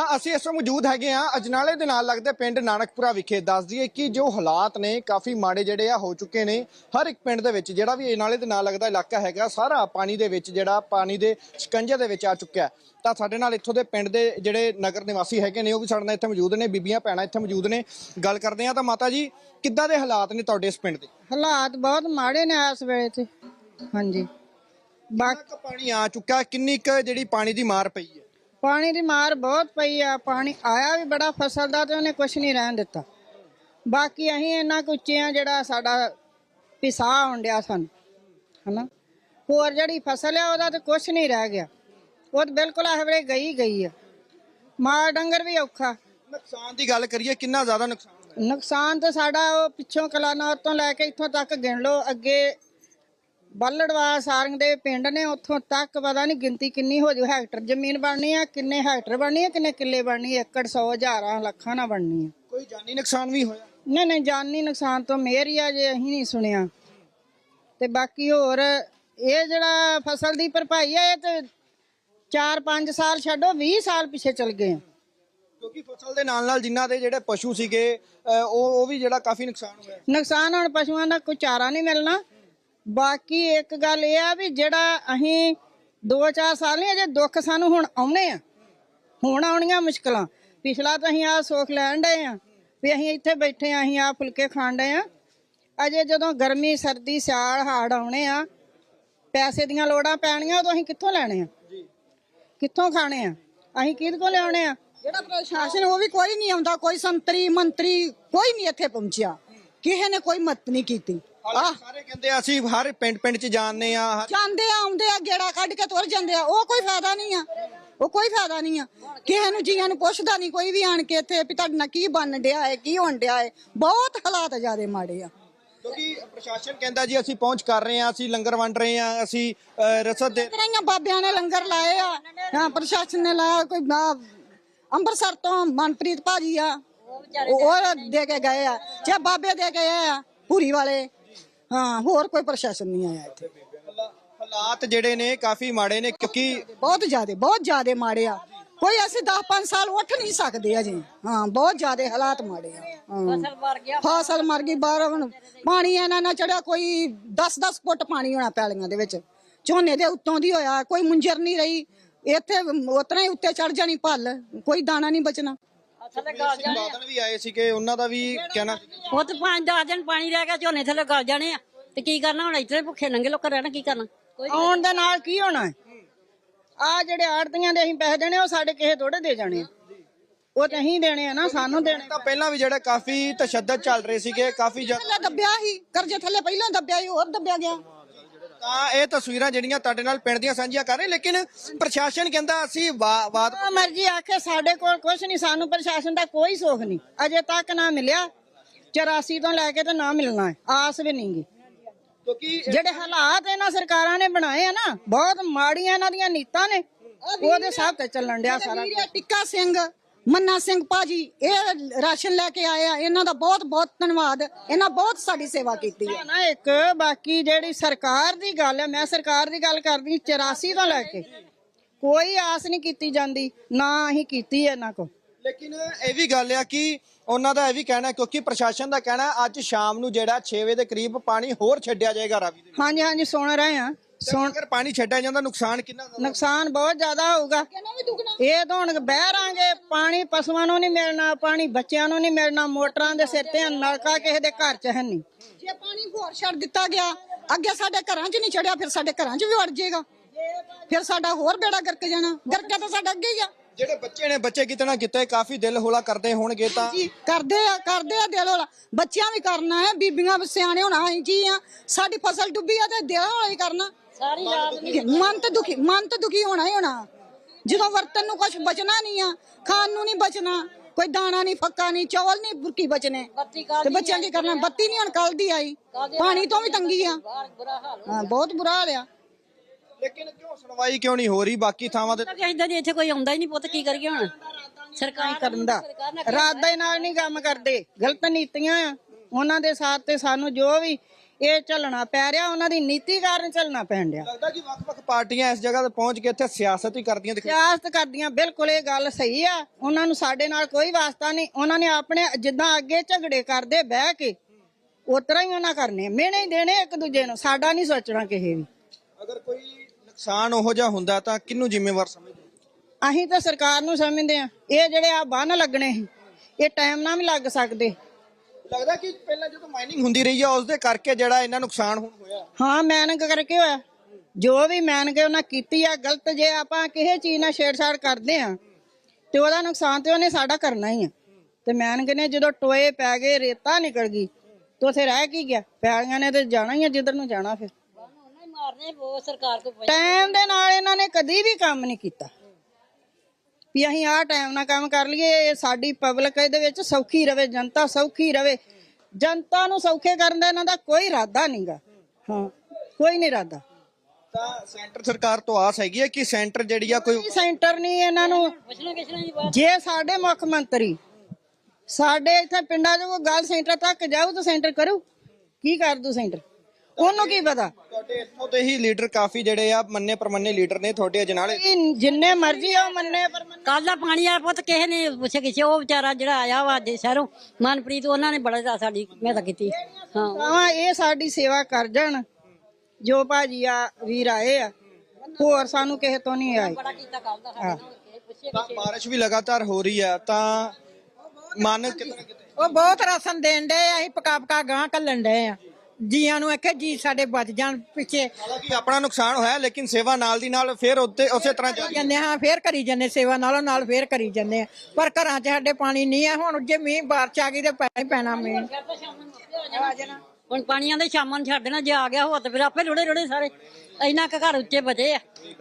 ਤਾਂ ਅਸੀਂ ਇਸ ਵਕਤ ਮੌਜੂਦ ਹੈਗੇ ਆ ਅਜਨਾਲੇ ਦੇ ਨਾਲ ਲੱਗਦੇ ਪਿੰਡ ਨਾਨਕਪੁਰਾ ਵਿਖੇ। ਦੱਸ ਦਈਏ ਕਿ ਜੋ ਹਾਲਾਤ ਨੇ ਕਾਫੀ ਮਾੜੇ ਜਿਹੜੇ ਆ ਹੋ ਚੁੱਕੇ ਨੇ। ਹਰ ਇੱਕ ਪਿੰਡ ਦੇ ਵਿੱਚ ਜਿਹੜਾ ਵੀ ਅਜਨਾਲੇ ਦੇ ਨਾਲ ਲੱਗਦਾ ਇਲਾਕਾ ਹੈਗਾ ਸਾਰਾ ਪਾਣੀ ਦੇ ਵਿੱਚ ਜਿਹੜਾ ਪਾਣੀ ਦੇ ਸ਼ਿਕੰਜੇ ਦੇ ਵਿੱਚ ਆ ਚੁੱਕਿਆ। ਤਾਂ ਸਾਡੇ ਨਾਲ ਇੱਥੋਂ ਦੇ ਪਿੰਡ ਦੇ ਜਿਹੜੇ ਨਗਰ ਨਿਵਾਸੀ ਹੈਗੇ ਨੇ ਉਹ ਵੀ ਸਾਡੇ ਨਾਲ ਇੱਥੇ ਮੌਜੂਦ ਨੇ। ਬੀਬੀਆਂ ਭੈਣਾਂ ਇੱਥੇ ਮੌਜੂਦ ਨੇ। ਗੱਲ ਕਰਦੇ ਆ ਤਾਂ ਮਾਤਾ ਜੀ ਕਿੱਦਾਂ ਦੇ ਹਾਲਾਤ ਨੇ ਤੁਹਾਡੇ ਇਸ ਪਿੰਡ ਦੇ? ਹਾਲਾਤ ਬਹੁਤ ਮਾੜੇ ਨੇ ਇਸ ਵੇਲੇ ਤੇ। ਹਾਂਜੀ। ਬਾਕੀ ਪਾਣੀ ਆ ਚੁੱਕਾ ਕਿੰਨੀ ਕੁ ਜਿਹੜੀ ਪਾਣੀ ਦੀ ਮਾਰ ਪਈ ਹੈ? ਪਾਣੀ ਦੀ ਮਾਰ ਬਹੁਤ ਪਈ ਆ ਪਾਣੀ ਆਇਆ ਵੀ ਬੜਾ ਫਸਲ ਦਾ ਤੇ ਉਹਨੇ ਕੁਝ ਨਹੀਂ ਰਹਿਣ ਦਿੱਤਾ। ਬਾਕੀ ਅਸੀਂ ਇੰਨਾ ਕੁ ਉੱਚੇ ਆ ਜਿਹੜਾ ਸਾਡਾ ਪਿਸਾ ਹੁੰਦਿਆ ਸਾਨੂੰ ਹਨਾ? ਹੋਰ ਜਿਹੜੀ ਫਸਲ ਆ ਉਹਦਾ ਤੇ ਕੁਝ ਨਹੀਂ ਰਹਿ ਗਿਆ। ਉਹ ਤੇ ਬਿਲਕੁਲ ਇਹ ਵੇਲੇ ਗਈ ਗਈ ਆ। ਮਾਲ ਡੰਗਰ ਵੀ ਔਖਾ। ਨੁਕਸਾਨ ਦੀ ਗੱਲ ਕਰੀਏ ਕਿੰਨਾ ਜ਼ਿਆਦਾ ਨੁਕਸਾਨ ਹੋਇਆ? ਨੁਕਸਾਨ ਤਾਂ ਸਾਡਾ ਉਹ ਪਿੱਛੋਂ ਕਲਾਨੌਰ ਤੋਂ ਲੈ ਕੇ ਇੱਥੋਂ ਤੱਕ ਗਿਣ ਲਓ ਅੱਗੇ ਬੱਲੜਵਾ ਸਾਰੰਗ ਦੇ ਪਿੰਡ ਨੇ ਉੱਥੋਂ ਤੱਕ ਪਤਾ ਨਹੀਂ ਗਿਣਤੀ ਕਿੰਨੀ ਹੋ ਜੂ। ਹੈਕਟਰ ਜ਼ਮੀਨ ਬਣਨੀ ਆ ਕਿੰਨੇ ਹੈਕਟਰ ਬਣਨੀ ਆ ਕਿੰਨੇ ਕਿੱਲੇ ਬਣਨੀ ਆ, ਏਕੜ 100 ਹਜ਼ਾਰਾਂ ਲੱਖਾਂ ਨਾ ਬਣਨੀ ਆ। ਕੋਈ ਜਾਨੀ ਨੁਕਸਾਨ ਵੀ ਹੋਇਆ? ਨਹੀਂ ਨਹੀਂ ਜਾਨੀ ਨੁਕਸਾਨ ਤੋਂ ਮੇਰ ਹੀ ਆ ਜੇ ਅਸੀਂ ਨਹੀਂ ਸੁਣਿਆ। ਤੇ ਬਾਕੀ ਹੋਰ ਇਹ ਜਿਹੜਾ ਫਸਲ ਦੀ ਭਰਪਾਈ ਆ ਇਹ ਤੇ 4-5 ਸਾਲ ਛੱਡੋ 20 ਸਾਲ ਪਿੱਛੇ ਚਲ ਗਏ ਆ। ਕਿਉਂਕਿ ਫਸਲ ਦੇ ਨਾਲ ਨਾਲ ਜਿਨ੍ਹਾਂ ਦੇ ਜਿਹੜੇ ਪਸ਼ੂ ਸੀਗੇ ਉਹ ਵੀ ਜਿਹੜਾ ਕਾਫੀ ਨੁਕਸਾਨ ਹੋਇਆ। ਨੁਕਸਾਨ ਹੁਣ ਪਸ਼ੂਆਂ ਦਾ ਕੋਈ ਚਾਰਾ ਨਹੀਂ ਮਿਲਣਾ। ਬਾਕੀ ਇੱਕ ਗੱਲ ਇਹ ਆ ਵੀ ਜਿਹੜਾ ਅਸੀਂ 2-4 ਸਾਲ ਨਹੀਂ ਅਜੇ ਦੁੱਖ ਸਾਨੂੰ ਹੁਣ ਆਉਣੇ ਆ। ਹੁਣ ਆਉਣੀਆਂ ਮੁਸ਼ਕਲਾਂ। ਪਿਛਲਾ ਤਾਂ ਅਸੀਂ ਆ ਸੁੱਖ ਲੈਣ ਡਏ ਆ। ਵੀ ਅਸੀਂ ਇੱਥੇ ਬੈਠੇ ਆ ਅਸੀਂ ਆ ਫੁਲਕੇ ਖਾਣ ਡਏ ਆ। ਅਜੇ ਜਦੋਂ ਗਰਮੀ ਸਰਦੀ ਸਿਆਲ ਹਾੜ ਆਉਣੇ ਆ ਪੈਸੇ ਦੀਆਂ ਲੋੜਾਂ ਪੈਣੀਆਂ ਉਦੋਂ ਅਸੀਂ ਕਿੱਥੋਂ ਲੈਣੇ ਆ? ਕਿੱਥੋਂ ਖਾਣੇ ਆ? ਅਸੀਂ ਕਿਹਦੇ ਕੋਲ ਲਿਆਉਣੇ ਆ? ਜਿਹੜਾ ਪ੍ਰਸ਼ਾਸਨ ਉਹ ਵੀ ਕੋਈ ਨਹੀਂ ਆਉਂਦਾ ਕੋਈ ਸੰਤਰੀ ਮੰਤਰੀ ਕੋਈ ਨਹੀਂ ਇੱਥੇ ਪਹੁੰਚਿਆ। ਕਿਸੇ ਨੇ ਕੋਈ ਮਦਦ ਨਹੀਂ ਕੀਤੀ। ਸਾਰੇ ਕਹਿੰਦੇ ਆ ਅਸੀਂ ਹਰ ਪਿੰਡ ਪਿੰਡ ਚ ਜਾਣਦੇ ਆ ਹਰ- ਜਾਂਦੇ ਆ ਆਉਂਦੇ ਆ ਗੇੜਾ ਕੱਢ ਕੇ ਤੁਰ ਜਾਂਦੇ ਆ। ਉਹ ਕੋਈ ਫਾਇਦਾ ਨਹੀਂ ਆ। ਉਹ ਕੋਈ ਫਾਇਦਾ ਨਹੀਂ ਆ। ਕਿਸੇ ਨੂੰ ਜੀਆਂ ਨੂੰ ਪੁੱਛਦਾ ਨਹੀਂ ਕੋਈ ਵੀ ਆਣ ਕੇ ਇੱਥੇ ਵੀ ਤੁਹਾਡੇ ਨਾਲ ਕੀ ਬਣ ਡਿਆ ਹੈ ਕੀ ਹੋਣ ਡਿਆ ਹੈ ਬਹੁਤ ਹਾਲਾਤ ਜਿਆਦੇ ਮਾੜੇ ਆ। ਕਿਉਂਕਿ ਪ੍ਰਸ਼ਾਸਨ ਕਹਿੰਦਾ ਜੀ ਅਸੀਂ ਪਹੁੰਚ ਕਰ ਰਹੇ ਆ ਅਸੀਂ ਲੰਗਰ ਵੰਡ ਰਹੇ ਆ ਅਸੀਂ ਰਸਦ ਦੇ ਤੇਰੀਆਂ ਬਾਬਿਆਂ ਨੇ ਲੰਗਰ ਲਾਏ ਆ। ਹਾਂ ਪ੍ਰਸ਼ਾਸਨ ਨੇ ਲਾਇਆ ਕੋਈ ਨਾ- ਅੰਮ੍ਰਿਤਸਰ ਤੋਂ ਮਨਪ੍ਰੀਤ ਭਾਜੀ ਆ। ਉਹ ਉਹ ਦੇ ਕੇ ਗਏ ਆ। ਜੇ ਬਾਬੇ ਦੇ ਕੇ ਗਏ ਆ ਪੂਰੀ ਵਾਲੇ। ਹਾਂ ਹੋਰ ਕੋਈ ਪ੍ਰਸ਼ਾਸਨ ਨਹੀਂ ਆਇਆ ਇੱਥੇ। ਹਾਲਾਤ ਜਿਹੜੇ ਨੇ ਕਾਫੀ ਮਾੜੇ ਨੇ ਕਿਉਂਕਿ ਬਹੁਤ ਜ਼ਿਆਦੇ ਬਹੁਤ ਜ਼ਿਆਦੇ ਮਾੜੇ ਆ। ਕੋਈ ਅਸੀਂ 10 5 ਸਾਲ ਉੱਠ ਨਹੀਂ ਸਕਦੇ ਅਜੇ। ਹਾਂ ਬਹੁਤ ਜ਼ਿਆਦੇ ਹਾਲਾਤ ਮਾੜੇ ਆ। ਫਸਲ ਮਰ ਗਿਆ। ਫਸਲ ਮਰ ਗਈ ਬਾਹਰ ਹੁਣ ਪਾਣੀ ਇਹਨਾਂ ਨਾਲ ਚੜਿਆ ਕੋਈ 10 10 ਫੁੱਟ ਪਾਣੀ ਹੋਣਾ ਪੈਲੀਆਂ ਦੇ ਵਿੱਚ। ਝੋਨੇ ਦੇ ਉੱਤੋਂ ਦੀ ਹੋਇਆ ਕੋਈ ਮੁੰਜਰ ਨਹੀਂ ਰਹੀ। ਇੱਥੇ ਉਤਨਾ ਹੀ ਉੱਤੇ ਚੜ ਜਾਣੀ ਭੱਲ ਕੋਈ ਦਾਣਾ ਨਹੀਂ ਬਚਣਾ। ਸਿੰਘ ਬਾਦਲ ਵੀ ਆਏ ਸੀਗੇ ਉਹਨਾਂ ਦਾ ਵੀ ਕਹਿਣਾ ਉਹ ਤੇ ਪੰਜ ਦਸ ਦਿਨ ਪਾਣੀ ਰਹਿ ਗਿਆ ਝੋਨੇ ਥੱਲੇ ਗਲ ਜਾਣੇ ਆ। ਤੇ ਕੀ ਕਰਨਾ ਹੁਣ ਇੱਥੇ ਭੁੱਖੇ ਨੰਗੇ ਲੋਕਾਂ ਰਹਿਣਾ ਕੀ ਕਰਨਾ? ਕੋਈ ਆਉਣ ਦੇ ਨਾਲ ਕੀ ਹੋਣਾ? ਹੈ ਆ ਜਿਹੜੇ ਆੜਤੀਆਂ ਦੇ ਅਸੀਂ ਪੈਸੇ ਦੇਣੇ ਉਹ ਸਾਡੇ ਕਿਸੇ ਥੋੜੇ ਦੇ ਜਾਣੇ ਆ। ਉਹ ਤੇ ਅਸੀਂ ਦੇਣੇ ਆ ਨਾ ਸਾਨੂੰ ਦੇਣੇ। ਤਾਂ ਪਹਿਲਾਂ ਵੀ ਜਿਹੜਾ ਕਾਫੀ ਤਸ਼ੱਦਦ ਚੱਲ ਰਹੇ ਸੀਗੇ ਕਾਫੀ ਜ਼ਿਆਦਾ ਦੱਬਿਆ ਸੀ ਕਰਜ਼ੇ ਥੱਲੇ ਪਹਿਲਾਂ ਦੱਬਿਆ ਸੀ ਹੋਰ ਦੱਬਿਆ ਗਿਆ। ਤਾਂ ਇਹ ਤਸਵੀਰਾਂ ਜਿਹੜੀਆਂ ਤੁਹਾਡੇ ਨਾਲ ਪਿੰਡ ਦੀਆਂ ਸਾਂਝੀਆਂ ਕਰ ਰਹੇ ਲੇਕਿਨ ਪ੍ਰਸ਼ਾਸਨ ਕਹਿੰਦਾ ਅਸੀਂ ਵਾ- ਵਾਦ ਜੋ ਮਰਜ਼ੀ ਆਖੇ ਸਾਡੇ ਕੋਲ ਕੁਝ ਨਹੀਂ ਸਾਨੂੰ ਪ੍ਰਸ਼ਾਸਨ ਦਾ ਕੋਈ ਸੁੱਖ ਨਹੀਂ। ਅਜੇ ਤੱਕ ਨਾ ਮਿਲਿਆ। 84 ਤੋਂ ਲੈ ਕੇ ਤੇ ਨਾ ਮਿਲਣਾ ਹੈ। ਆਸ ਵੀ ਨਹੀਂਗੀ ਕਿਉਂਕਿ ਜਿਹੜੇ ਹਾਲਾਤ ਇਹਨਾਂ ਸਰਕਾਰਾਂ ਨੇ ਬਣਾਏ ਆ ਨਾ ਬਹੁਤ ਮਾੜੀਆਂ ਇਹਨਾਂ ਦੀਆਂ ਨੀਤਾਂ ਨੇ। ਉਹਦੇ ਸਾਹ ਤੇ ਚੱਲਣ ਡਿਆ ਸਾਰਾ ਟਿੱਕਾ ਸਿੰਘ ਮੰਨਾ ਸਿੰਘ ਭਾਜੀ ਇਹ ਰਾਸ਼ਨ ਲੈ ਕੇ ਆਏ ਆ ਇਹਨਾਂ ਦਾ ਬਹੁਤ ਬਹੁਤ ਧੰਨਵਾਦ। ਇਹਨਾਂ ਬਹੁਤ ਸਾਡੀ ਸੇਵਾ ਕੀਤੀ ਹੈ। ਨਾ ਇੱਕ ਬਾਕੀ ਜਿਹੜੀ ਸਰਕਾਰ ਦੀ ਗੱਲ ਹੈ ਮੈਂ ਸਰਕਾਰ ਦੀ ਗੱਲ ਕਰਦੀ 84 ਤੋਂ ਲੈ ਕੇ। ਕੋਈ ਆਸ ਨਹੀਂ ਕੀਤੀ ਜਾਂਦੀ ਨਾ ਅਸੀਂ ਕੀਤੀ ਹੈ ਇਹਨਾਂ ਕੋ ਲੇਕਿਨ ਇਹ ਵੀ ਗੱਲ ਆ ਕਿ ਉਹਨਾਂ ਦਾ ਇਹ ਵੀ ਕਹਿਣਾ ਕਿਉਂਕਿ ਪ੍ਰਸ਼ਾਸਨ ਦਾ ਕਹਿਣਾ ਅੱਜ ਸ਼ਾਮ ਨੂੰ ਜਿਹੜਾ 6 ਵਜੇ ਦੇ ਕਰੀਬ ਪਾਣੀ ਹੋਰ ਛੱਡਿਆ ਜਾਏਗਾ ਰਾਵੀ ਦੇ ਹਾਂਜੀ ਹਾਂਜੀ ਸੁਣ ਰਹੇ ਆ ਵਿੱਚ ਅਗਰ ਪਾਣੀ ਛੱਡਿਆ ਜਾਂਦਾ ਨੁਕਸਾਨ ਕਿੰਨਾ ਨੁਕਸਾਨ ਬਹੁਤ ਜ਼ਿਆਦਾ ਹੋਊਗਾ। ਇਹ ਤਾਂ ਹੁਣ ਬਹਿ ਰਾਂਗੇ ਪਾਣੀ ਪਸ਼ੂਆਂ ਨੂੰ ਨਹੀਂ ਮਿਲਣਾ ਪਾਣੀ ਬੱਚਿਆਂ ਨੂੰ ਨਹੀਂ ਮਿਲਣਾ ਮੋਟਰਾਂ ਦੇ ਸਿਰ ਤੇ ਨਲਕਾ ਕਿਸੇ ਦੇ ਘਰ 'ਚ ਹੈ ਨਹੀਂ। ਜੇ ਪਾਣੀ ਹੋਰ ਛੱਡ ਦਿੱਤਾ ਗਿਆ ਅੱਗੇ ਸਾਡੇ ਘਰਾਂ 'ਚ ਨਹੀਂ ਚੜਿਆ ਫਿਰ ਸਾਡੇ ਘਰਾਂ 'ਚ ਵੀ ਵੜ ਜਾਏਗਾ। ਫਿਰ ਸਾਡਾ ਹੋਰ ਬੇੜਾ ਗਰਕ ਜਾਣਾ ਗਰਕਾ ਤਾਂ ਸਾਡਾ ਅੱਗੇ ਹੀ ਆ। ਜਿਹੜੇ ਬੱਚੇ ਨੇ ਬੱਚੇ ਕਿਤੇ ਨਾ ਕਿਤੇ ਕਾਫੀ ਦਿਲ ਹੌਲਾ ਕਰਦੇ ਹੋਣਗੇ ਤਾਂ। ਜੀ ਕਰਦੇ ਆ ਕਰਦੇ ਆ ਦਿਲ ਵਾਲਾ ਬੱਚਿਆਂ ਵੀ ਕਰਨਾ ਹੈ ਬੀਬੀਆਂ ਵੀ ਸਿਆਣੇ ਹੋਣਾ ਅਸੀਂ ਜੀ ਆ। ਸਾਡੀ ਫਸਲ ਡੁੱਬੀ ਆ ਤੇ ਦਿਲ ਵਾਲਾ ਹੀ ਕਰਨਾ। ਸਾਰੀ ਰਾਤ ਮਨ ਤਾਂ ਦੁਖੀ ਮਨ ਤਾਂ ਦੁਖੀ ਹੋਣਾ ਹੀ ਹੋਣਾ। ਜਦੋਂ ਵਰਤਨ ਨੂੰ ਕੁਝ ਬਚਣਾ ਨਹੀਂ ਆ ਖਾਣ ਨੂੰ ਨਹੀਂ ਬਚਣਾ ਕੋਈ ਦਾਣਾ ਨਹੀਂ ਫੱਕਾ ਨਹੀਂ ਚੌਲ ਨਹੀਂ ਬੁਰਕੀ ਬਚਨੇ ਬੱਤੀ ਤੇ ਬੱਚਿਆਂ ਕੀ ਕਰਨਾ? ਬੱਤੀ ਨਹੀਂ ਹੁਣ ਕੱਲ ਦੀ ਆਈ। ਪਾਣੀ ਤੋਂ ਵੀ ਤੰਗੀ ਆ। ਹਾਂ ਬਹੁਤ ਬੁਰਾ ਹਾਲ ਆ। ਲੇਕਿਨ ਕਿਉਂ ਸੁਣਵਾਈ ਕਿਉਂ ਨਹੀਂ ਹੋ ਰਹੀ? ਬਾਕੀ ਥਾਵਾਂ ਤੇ ਕਿ ਇਦਾਂ ਦੀ ਇੱਥੇ ਕੋਈ ਆਉਂਦਾ ਹੀ ਨਹੀਂ ਪੁੱਤ ਕੀ ਕਰੀਏ ਹੁਣ? ਸਰਕਾਰ ਕਰਨ ਦਾ? ਰਾਤ ਦੇ ਨਾਲ ਨਹੀਂ ਕੰਮ ਕਰਦੇ। ਗਲਤ ਨੀਤੀਆਂ ਆ। ਉਹਨਾਂ ਦੇ ਸਾਥ ਤੇ ਸਾਨੂੰ ਜੋ ਵੀ ਇਹ ਚੱਲਣਾ ਪੈ ਰਿਹਾ ਉਹਨਾਂ ਦੀ ਨੀਤੀ ਕਾਰਨ ਚੱਲਣਾ ਪੈਣ ਡਿਆ। ਲੱਗਦਾ ਕਿ ਵੱਖ-ਵੱਖ ਪਾਰਟੀਆਂ ਇਸ ਜਗ੍ਹਾ ਤੇ ਪਹੁੰਚ ਕੇ ਇੱਥੇ ਸਿਆਸਤ ਹੀ ਕਰਦੀਆਂ ਦਿਖਾਈ ਸਿਆਸਤ ਕਰਦੀਆਂ ਬਿਲਕੁਲ ਇਹ ਗੱਲ ਸਹੀ ਆ। ਉਹਨਾਂ ਨੂੰ ਸਾਡੇ ਨਾਲ ਕੋਈ ਵਾਸਤਾ ਨਹੀਂ। ਉਹਨਾਂ ਨੇ ਆਪਣੇ ਜਿੱਦਾਂ ਅੱਗੇ ਝਗੜੇ ਕਰਦੇ ਬਹਿ ਕੇ ਉਤਰਾ ਹੀ ਉਹਨਾਂ ਕਰਨੇ ਮਿਹਣੇ ਹੀ ਦੇਣੇ ਇੱਕ ਦੂਜੇ ਨੂੰ ਸਾਡਾ ਨਹੀਂ ਸੋਚਣਾ ਕਿਸੇ ਵੀ। ਅਗਰ ਕੋਈ ਨੁਕਸਾਨ ਉਹੋ ਜਿਹਾ ਹੁੰਦਾ ਤਾਂ ਕਿਹਨੂੰ ਜ਼ਿੰਮੇਵਾਰ ਸਮਝਦੇ? ਅਸੀਂ ਤਾਂ ਸਰਕਾਰ ਨੂੰ ਸਮਝਦੇ ਆ। ਇਹ ਜਿਹੜੇ ਆ ਬੰਨ ਲੱਗਣੇ ਸੀ ਇਹ ਟਾਈਮ ਨਾਲ ਵੀ ਲੱਗ ਸਕਦੇ। ਲੱਗਦਾ ਕਿ ਪਹਿਲਾਂ ਜਦੋਂ ਮਾਈਨਿੰਗ ਹੁੰਦੀ ਰਹੀ ਆ ਉਸ ਦੇ ਕਰਕੇ ਜਿਹੜਾ ਇਹਨਾਂ ਨੁਕਸਾਨ ਹੁਣ ਹੋਇਆ। ਹਾਂ ਮੈਨਿੰਗ ਕਰਕੇ ਹੋਇਆ। ਜੋ ਵੀ ਮੈਨਿੰਗ ਉਹਨਾਂ ਕੀਤੀ ਆ ਗਲਤ ਜੇ ਆਪਾਂ ਕਿਸੇ ਚੀਜ਼ ਨਾਲ ਛੇੜਛਾੜ ਕਰਦੇ ਆ ਤੇ ਉਹਦਾ ਨੁਕਸਾਨ ਤੇ ਉਹਨੇ ਸਾਡਾ ਕਰਨਾ ਹੀ ਆ। ਤੇ ਮੈਨਿੰਗ ਨੇ ਜਦੋਂ ਟੋਏ ਪੈ ਗਏ ਰੇਤਾ ਨਿਕਲ ਗਈ ਤੇ ਉਥੇ ਰਹਿ ਕੀ ਗਿਆ? ਪੈਲੀਆਂ ਨੇ ਤੇ ਜਾਣਾ ਹੀ ਆ ਜਿੱਧਰ ਨੂੰ ਜਾਣਾ ਫਿਰ। ਉਹਨਾਂ ਹੀ ਮਾਰਨੇ ਬਹੁਤ ਸਰਕਾਰ ਕੋ ਟਾਈਮ ਦੇ ਨਾਲ ਇਹਨਾਂ ਨੇ ਕਦੀ ਵੀ ਕੰਮ ਨਹੀਂ ਕੀਤਾ। ਵੀ ਅਸੀਂ ਆਹ ਟਾਈਮ ਨਾਲ ਕੰਮ ਕਰ ਲਈਏ ਇਹ ਸਾਡੀ ਪਬਲਿਕ ਇਹਦੇ ਵਿੱਚ ਸੌਖੀ ਰਵੇ ਜਨਤਾ ਸੌਖੀ ਰਵੇ। ਜਨਤਾ ਨੂੰ ਸੌਖੇ ਕਰਨ ਦਾ ਇਹਨਾਂ ਦਾ ਕੋਈ ਇਰਾਦਾ ਨਹੀਂਗਾ। ਹਾਂ ਕੋਈ ਨਹੀਂ ਇਰਾਦਾ। ਤਾਂ ਸੈਂਟਰ ਸਰਕਾਰ ਤੋਂ ਆਸ ਹੈਗੀ ਹੈ ਕਿ ਸੈਂਟਰ ਜਿਹੜੀ ਆ ਕੋਈ ਕੋਈ ਸੈਂਟਰ ਨਹੀਂ ਇਹਨਾਂ ਨੂੰ। ਜੀ ਸਾਡੇ ਮੁੱਖ ਮੰਤਰੀ ਸਾਡੇ ਇੱਥੇ ਪਿੰਡਾਂ 'ਚ ਕੋਈ ਗੱਲ ਸੈਂਟਰ ਤੱਕ ਜਾਊ ਤਾਂ ਸੈਂਟਰ ਕਰੂ। ਕੀ ਕਰ ਦੂ ਸੈਂਟਰ? ਉਹਨੂੰ ਕੀ ਪਤਾ? ਤੁਹਾਡੇ ਇੱਥੋਂ ਦੇ ਹੀ ਲੀਡਰ ਕਾਫੀ ਜਿਹੜੇ ਆ ਮੰਨੇ ਪਰਮੰਨੇ ਲੀਡਰ ਨੇ ਤੁਹਾਡੇ ਅਜਨਾਲੇ ਇਹ ਜਿੰਨੇ ਮਰਜ਼ੀ ਉਹ ਮੰਨੇ ਪਰ ਮੰਨੇ ਕੱਲ ਦਾ ਪਾਣੀ ਆ ਪੁੱਤ ਕਿਸੇ ਨੇ ਪੁੱਛੇ ਕਿਸੇ ਉਹ ਵਿਚਾਰਾ ਜਿਹੜਾ ਆਇਆ ਵਾ ਅੱਜ ਸ਼ਹਿਰੋਂ ਮਨਪ੍ਰੀਤ ਉਹਨਾਂ ਨੇ ਬੜਾ ਜ਼ਿਆਦਾ ਸਾਡੀ ਮਿਹਨਤ ਕੀਤੀ। ਹਾਂ। ਇਹ ਸਾਡੀ ਸੇਵਾ ਕਰ ਜਾਣ ਜੋ ਭਾਜੀ ਆ ਵੀਰ ਆਏ ਆ ਹੋਰ ਸਾਨੂੰ ਕਿਸੇ ਤੋਂ ਨਹੀਂ ਆਏ। ਬੜਾ ਕੀਤਾ ਕੱਲ ਦਾ ਸਾਡੇ ਨਾਲ ਪੁੱਛੇ ਤਾਂ ਬਾਰਿਸ਼ ਵੀ ਲਗਾਤਾਰ ਹੋ ਰਹੀ ਹੈ ਤਾਂ ਮਨ ਕਿਤੇ ਨਾ ਕਿਤੇ ਉਹ ਬਹੁਤ ਰਾਸ਼ਨ ਦੇਣ ਦੇ ਅਸੀਂ ਪਕਾ ਪਕਾ ਗਾਂ ਕੱਲਣ ਡਏ ਆ। ਜੀਆਂ ਨੂੰ ਆਖਿਆ ਜੀ ਸਾਡੇ ਬਚ ਜਾਣ ਪਿੱਛੇ। ਹਾਲਾਂਕਿ ਆਪਣਾ ਨੁਕਸਾਨ ਹੋਇਆ ਲੇਕਿਨ ਸੇਵਾ ਨਾਲ ਦੀ ਨਾਲ ਫਿਰ ਉੱਤੇ ਉਸੇ ਤਰ੍ਹਾਂ ਜਾਰੀ ਜਾਂਦੇ ਹਾਂ ਫੇਰ ਕਰੀ ਜਾਂਦੇ ਸੇਵਾ ਨਾਲੋਂ ਨਾਲ ਫੇਰ ਕਰੀ ਜਾਂਦੇ ਆ ਪਰ ਘਰਾਂ 'ਚ ਸਾਡੇ ਪਾਣੀ ਨਹੀਂ ਆ ਹੁਣ ਜੇ ਮੀਂਹ ਬਾਰਿਸ਼ ਆ ਗਈ ਤੇ ਪੈਣਾ ਹੀ ਪੈਣਾ ਮੀਂਹ। ਹੁਣ ਪਾਣੀਆਂ ਦੇ ਸ਼ਾਮਾਂ ਨੂੰ ਛੱਡ ਦੇਣਾ ਜੇ ਆ ਗਿਆ ਹੋ ਤਾਂ ਫਿਰ ਆਪੇ ਰੁੜੇ ਰੁੜੇ ਸਾਰੇ। ਇੰਨਾ ਕੁ ਘਰ ਉੱਚੇ ਬਚੇ ਆ।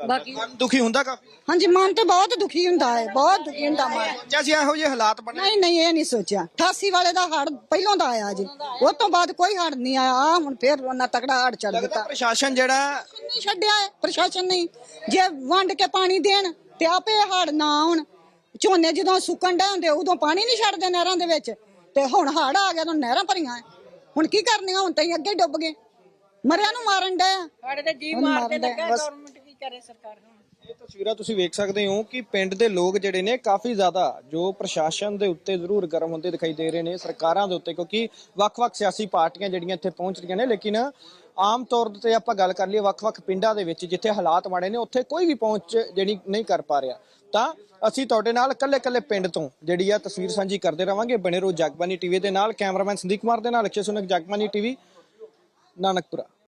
ਬਾਕੀ ਮਨ ਦੁਖੀ ਹੁੰਦਾ ਕਾਫੀ? ਹਾਂਜੀ ਮਨ ਤੇ ਬਹੁਤ ਦੁਖੀ ਹੁੰਦਾ ਹੈ ਬਹੁਤ ਦੁਖੀ ਹੁੰਦਾ ਮਨ। ਸੋਚਿਆ ਸੀ ਇਹੋ ਜਿਹੇ ਹਾਲਾਤ ਬਣੇ? ਨਹੀਂ ਨਹੀਂ ਇਹ ਨਹੀਂ ਸੋਚਿਆ। 88 ਵਾਲੇ ਦਾ ਹੜ ਪਹਿਲੋਂ ਦਾ ਆਇਆ ਜੀ। ਉਹ ਤੋਂ ਬਾਅਦ ਕੋਈ ਹੜ ਨਹੀਂ ਆਇਆ। ਆਹ ਹੁਣ ਫੇਰ ਉਹਨਾਂ ਤਕੜਾ ਹੜ ਚੱਲ ਲੱਗਦਾ ਦਿੱਤਾ। ਪ੍ਰਸ਼ਾਸਨ ਜਿਹੜਾ ਨਹੀਂ ਛੱਡਿਆ ਹੈ ਪ੍ਰਸ਼ਾਸਨ ਨਹੀਂ। ਜੇ ਵੰਡ ਕੇ ਪਾਣੀ ਦੇਣ ਤੇ ਆਪੇ ਹੜ ਨਾ ਆਉਣ। ਝੋਨੇ ਜਦੋਂ ਸੁੱਕਣ ਡੇ ਹੁੰਦੇ ਉਦੋਂ ਪਾਣੀ ਨਹੀਂ ਛੱਡਦੇ ਨਹਿਰਾਂ ਦੇ ਵਿੱਚ। ਤੇ ਹੁਣ ਹੜ ਆ ਗਿਆ ਤਾਂ ਨਹਿਰਾਂ ਭਰੀਆਂ ਐ। ਹੁਣ ਕੀ ਕਰਨੀਆਂ? ਹੁਣ ਤਾਂ ਅਸੀਂ ਅੱਗੇ ਡੁੱਬ ਗਏ। ਮਰਿਆਂ ਨੂੰ ਮਾਰਨ ਡੇ ਆ ਸਾਡੇ ਤੇ ਜੀ ਮਾਰਦੇ ਲੱਗਾ ਗਵਰਨਮੈਂਟ ਕੀ ਕਰੇ ਸਰਕਾਰ ਹੁਣ? ਇਹ ਤਸਵੀਰਾਂ ਤੁਸੀਂ ਵੇਖ ਸਕਦੇ ਹੋ ਕਿ ਪਿੰਡ ਦੇ ਲੋਕ ਜਿਹੜੇ ਨੇ ਕਾਫੀ ਜ਼ਿਆਦਾ ਜੋ ਪ੍ਰਸ਼ਾਸਨ ਦੇ ਉੱਤੇ ਜ਼ਰੂਰ ਗਰਮ ਹੁੰਦੇ ਦਿਖਾਈ ਦੇ ਰਹੇ ਨੇ ਸਰਕਾਰਾਂ ਦੇ ਉੱਤੇ ਕਿਉਂਕਿ ਵੱਖ-ਵੱਖ ਸਿਆਸੀ ਪਾਰਟੀਆਂ ਜਿਹੜੀਆਂ ਇੱਥੇ ਪਹੁੰਚ ਰਹੀਆਂ ਨੇ ਲੇਕਿਨ ਆਮ ਤੌਰ ਤੇ ਆਪਾਂ ਗੱਲ ਕਰ ਲਈਏ ਵੱਖ-ਵੱਖ ਪਿੰਡਾਂ ਦੇ ਵਿੱਚ ਜਿੱਥੇ ਹਾਲਾਤ ਮਾੜੇ ਨੇ, ਉੱਥੇ ਕੋਈ ਵੀ ਪਹੁੰਚ ਜਿਹੜੀ ਨਹੀਂ ਕਰ ਪਾ ਰਿਹਾ। ਤਾਂ ਅਸੀਂ ਤੁਹਾਡੇ ਨਾਲ ਕੱਲੇ-ਕੱਲੇ ਪਿੰਡ ਤੋਂ ਜਿਹੜੀ ਆ ਤਸਵੀਰ ਸਾਂਝੀ ਕਰਦੇ ਰਵਾਂਗੇ। ਬਣੇ ਰਹੋ ਜਗਬਾਨੀ ਟੀਵੀ ਦੇ ਨਾਲ, ਕੈਮਰਾਮੈਨ ਸੰਦੀਪ ਕੁਮਾਰ ਦੇ ਨਾਲ, ਅਕਸ਼ੇ ਸੁਨਕ, ਜਗਬਾਨੀ ਟੀਵੀ, ਨਾਨਕਪੁਰਾ।